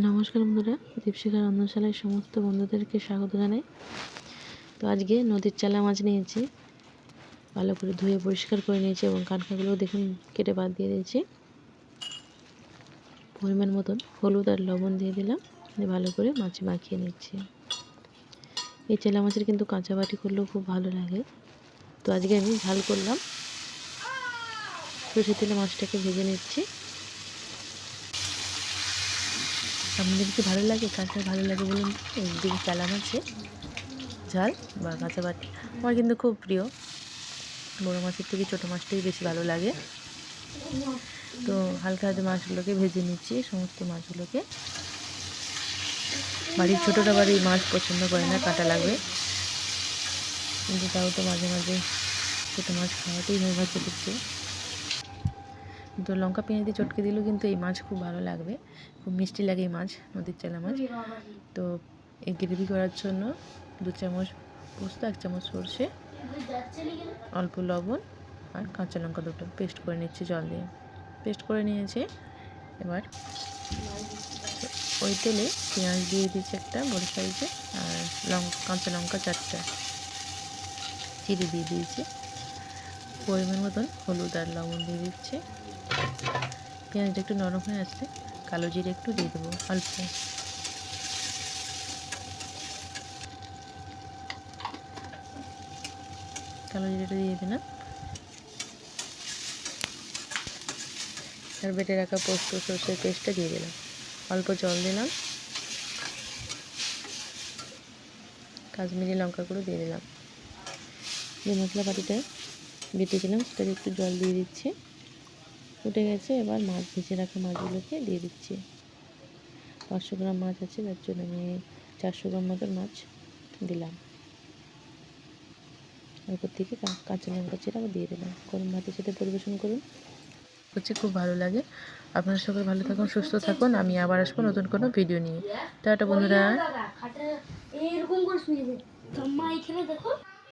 নমস্কার বন্ধুরা দীপশিখা রন্ধনশালায় সমস্ত বন্ধুদেরকে স্বাগত জানাই। তো আজকে নদীর চালা মাছ নিয়েছি, ভালো করে ধুয়ে পরিষ্কার করে নিয়েছি এবং কানকাগুলো দেখুন কেটে বাদ দিয়ে দিয়েছি। পরিমাণ মতন হলুদ আর লবণ দিয়ে দিলাম ভালো করে মাছ মাখিয়ে নিচ্ছি। এই চেলা মাছের কিন্তু কাঁচা বাটি করলেও খুব ভালো লাগে। তো আজকে আমি ঝাল করলাম, সরষের তেলে মাছটাকে ভেজে নিচ্ছি। আপনাদের কি ভালো লাগে? কাঁচা ভালো লাগে বলুন? একদিকে চালা মাছে ঝাল বা কাঁচা বাটি। আমার কিন্তু খুব প্রিয়। বড়ো মাছের থেকে ছোটো মাছটাই বেশি ভালো লাগে। তো হালকা হাতে মাছগুলোকে ভেজে নিচ্ছি, সমস্ত মাছগুলোকে। বাড়ির ছোটোটা বাড়ি মাছ পছন্দ করে না, কাঁটা লাগবে। কিন্তু তাও তো মাঝে মাঝে ছোটো মাছ খাওয়াতেই হয় বাচ্চাদেরকে তো লঙ্কা পেঁয়াজ দিয়ে চটকে দিলেও কিন্তু এই মাছ খুব ভালো লাগবে। খুব মিষ্টি লাগে এই মাছ, নদীর চালা মাছ। তো এই গ্রেভি করার জন্য দু চামচ পোস্ত, এক চামচ সর্ষে, অল্প লবণ আর কাঁচা লঙ্কা দুটো। পেস্ট করে নিচ্ছি জল দিয়ে। পেস্ট করে নিয়েছি। এবার ওই তেলে পেঁয়াজ দিয়ে দিচ্ছি একটা বড় সাইজে আর লঙ্কা কাঁচা লঙ্কা চারটা। চিড়ে দিয়ে দিয়েছি। পরিমাণ মতন হলুদ আর লবণ দিয়ে দিচ্ছি। পেঁয়াজটা একটু নরম হয়ে আসলে কালো জিরে একটু দিয়ে দেবো, অল্প। কালো জিরেটা দিয়ে দিলাম। আর বেটে রাখা পোস্ত সর্ষের পেস্টটা দিয়ে দিলাম। অল্প জল দিলাম। কাশ্মীরি লঙ্কা গুঁড়ো দিয়ে দিলাম। যে মশলা পাতিটা বেটেছিলাম সেটাকে একটু জল দিয়ে দিচ্ছি। ফুটে গেছে, এবার মাছ ভেজে রাখা মাছগুলোকে দিয়ে দিচ্ছি। পাঁচশো গ্রাম মাছ আছে, তার জন্য আমি চারশো গ্রাম মতন মাছ দিলাম। এরপর থেকে কাঁচা লঙ্কা চিরা দিয়ে দিলাম। গরম ভাতের সাথে পরিবেশন করুন। হচ্ছে খুব ভালো লাগে। আপনারা সকলে ভালো থাকুন, সুস্থ থাকুন। আমি আবার আসব নতুন কোনো ভিডিও নিয়ে। টাটা বন্ধুরা। এরকম করে দেখো